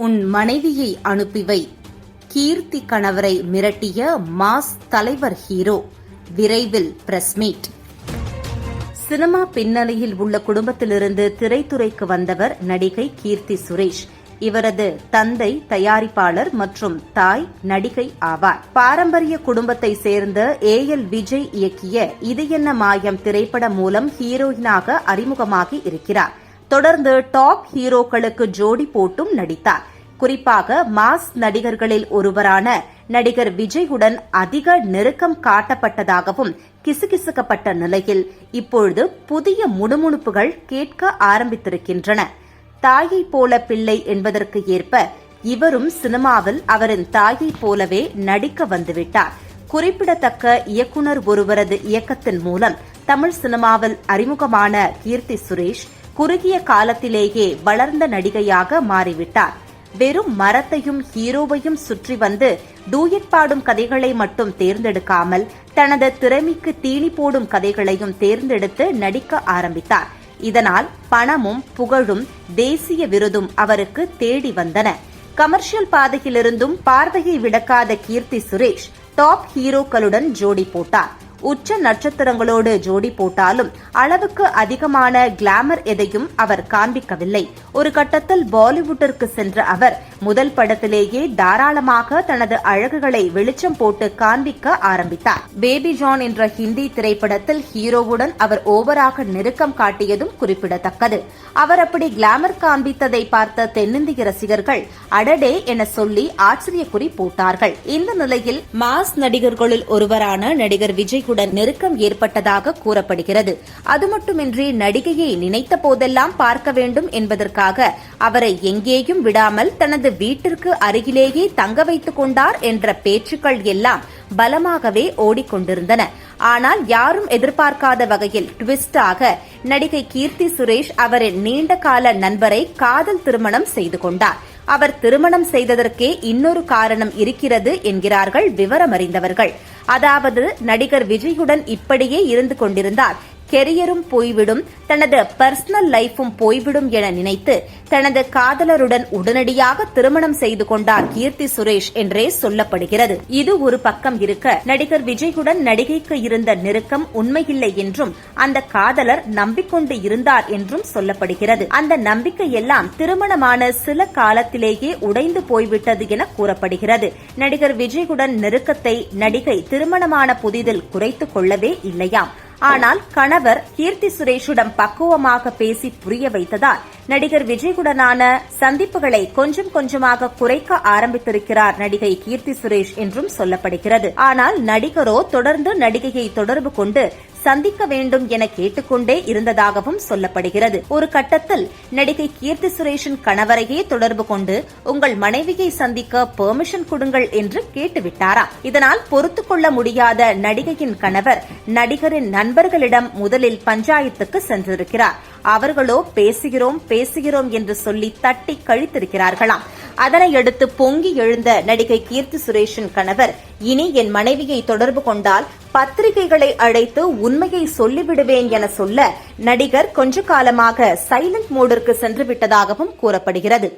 உன் மனைவியை அனுப்பி வை. கீர்த்தி கணவரை மிரட்டிய மாஸ் தலைவர் ஹீரோ. விரைவில் பிரஸ் மீட். சினிமா பின்னணியில் உள்ள குடும்பத்திலிருந்து திரைத்துறைக்கு வந்தவர் நடிகை கீர்த்தி சுரேஷ். இவரது தந்தை தயாரிப்பாளர் மற்றும் தாய் நடிகை ஆவார். பாரம்பரிய குடும்பத்தை சேர்ந்த ஏ. எல். விஜய் இயக்கிய இது என்ன மாயம் திரைப்படம் மூலம் ஹீரோயினாக அறிமுகமாகி இருக்கிறார். தொடர்ந்து டாப் ஹீரோக்களுக்கு ஜோடி போட்டும் நடித்தார். குறிப்பாக மாஸ் நடிகர்களில் ஒருவரான நடிகர் விஜயுடன் அதிக நெருக்கம் காட்டப்பட்டதாகவும் கிசுகிசுக்கப்பட்ட நிலையில் இப்பொழுது புதிய முணுமுணுப்புகள் கேட்க ஆரம்பித்திருக்கின்றன. தாயைப் போல பிள்ளை என்பதற்கு ஏற்ப இவரும் சினிமாவில் அவரின் தாயைப் போலவே நடிக்க வந்துவிட்டார். குறிப்பிடத்தக்க இயக்குனர் ஒருவரது இயக்கத்தின் மூலம் தமிழ் சினிமாவில் அறிமுகமான கீர்த்தி சுரேஷ் குறுகிய காலத்திலேயே வளர்ந்த நடிகையாக மாறிவிட்டார். வெறும் மரத்தையும் ஹீரோவையும் சுற்றி வந்து டூயட் பாடும் கதைகளை மட்டும் தேர்ந்தெடுக்காமல் தனது திறமைக்கு தீனி போடும் கதைகளையும் தேர்ந்தெடுத்து நடிக்க ஆரம்பித்தார். இதனால் பணமும் புகழும் தேசிய விருதும் அவருக்கு தேடி வந்தன. கமர்ஷியல் பாதையிலிருந்தும் பார்வையை விடக்காத கீர்த்தி சுரேஷ் டாப் ஹீரோக்களுடன் ஜோடி போட்டார். உச்ச நட்சத்திரங்களோடு ஜோடி போட்டாலும் அளவுக்கு அதிகமான கிளாமர் எதையும் அவர் காண்பிக்கவில்லை. ஒரு கட்டத்தில் பாலிவுட்டிற்கு சென்ற அவர் முதல் படத்திலேயே தாராளமாக தனது அழகுகளை வெளிச்சம் போட்டு காண்பிக்க ஆரம்பித்தார். பேபி ஜான் என்ற ஹிந்தி திரைப்படத்தில் ஹீரோவுடன் அவர் ஓவராக நெருக்கம் காட்டியதும் குறிப்பிடத்தக்கது. அவர் அப்படி கிளாமர் காண்பித்ததை பார்த்த தென்னிந்திய ரசிகர்கள் அடடே என சொல்லி ஆச்சரியக்குறி போட்டார்கள். இந்த நிலையில் மாஸ் நடிகர்களுள் ஒருவரான நடிகர் விஜய் உடன் நெருக்கம் ஏற்பட்டதாக கூறப்படுகிறது. அது மட்டுமின்றி நடிகையை நினைத்த போதெல்லாம் பார்க்க வேண்டும் என்பதற்காக அவரை எங்கேயும் விடாமல் தனது வீட்டிற்கு அருகிலேயே தங்க வைத்துக் கொண்டார் என்ற பேச்சுக்கள் எல்லாம் பலமாகவே ஓடிக்கொண்டிருந்தன. ஆனால் யாரும் எதிர்பார்க்காத வகையில் ட்விஸ்டாக நடிகை கீர்த்தி சுரேஷ் அவரின் நீண்ட கால நண்பரை காதல் திருமணம் செய்து கொண்டார். அவர் திருமணம் செய்ததற்கே இன்னொரு காரணம் இருக்கிறது என்கிறார்கள் விவரமறிந்தவர்கள். அதாவது நடிகர் விஜயுடன் இப்படியே இருந்து கொண்டிருந்தார். கெரியரும் போய்விடும் தனது பர்சனல் லைஃபும் போய்விடும் என நினைத்து தனது காதலருடன் உடனடியாக திருமணம் செய்து கொண்டார் கீர்த்தி சுரேஷ் என்றே சொல்லப்படுகிறது. இது ஒரு பக்கம் இருக்க நடிகர் விஜயுடன் நடிகைக்கு இருந்த நெருக்கம் உண்மையில்லை என்றும் அந்த காதலர் நம்பிக்கொண்டு இருந்தார் என்றும் சொல்லப்படுகிறது. அந்த நம்பிக்கை எல்லாம் திருமணமான சில காலத்திலேயே உடைந்து போய்விட்டது என கூறப்படுகிறது. நடிகர் விஜயுடன் நெருக்கத்தை நடிகை திருமணமான புதிதில் குறைத்துக் கொள்ளவே இல்லையாம். ஆனால் கணவர் கீர்த்தி சுரேஷுடன் பக்குவமாக பேசி புரிய வைத்ததால் நடிகர் விஜயுடனான சந்திப்புகளை கொஞ்சம் கொஞ்சமாக குறைக்க ஆரம்பித்திருக்கிறார் நடிகை கீர்த்தி சுரேஷ் என்றும் சொல்லப்படுகிறது. ஆனால் நடிகரோ தொடர்ந்து நடிகையை தொடர்பு கொண்டு சந்திக்க வேண்டும் என கேட்டுக்கொண்டே இருந்ததாகவும் சொல்லப்படுகிறது. ஒரு கட்டத்தில் நடிகை கீர்த்தி சுரேஷின் கணவரையே தொடர்பு கொண்டு உங்கள் மனைவியை சந்திக்க பெர்மிஷன் கொடுங்கள் என்று கேட்டுவிட்டாரா? இதனால் பொறுத்துக் கொள்ள முடியாத நடிகையின் கணவர் நடிகரின் நண்பர்களிடம் முதலில் பஞ்சாயத்துக்கு சென்றிருக்கிறார். அவர்களோ பேசுகிறோம் பேசுகிறோம் என்று சொல்லி தட்டி கழித்திருக்கிறார்களாம். அதனையடுத்து பொங்கி எழுந்த நடிகை கீர்த்தி சுரேஷின் கணவர் இனி என் மனைவியை தொடர்பு கொண்டால் பத்திரிகைகளை அழைத்து உண்மையை சொல்லிவிடுவேன் என சொல்ல நடிகர் கொஞ்ச காலமாக சைலண்ட் மோடிற்கு சென்று விட்டதாகவும் கூறப்படுகிறது.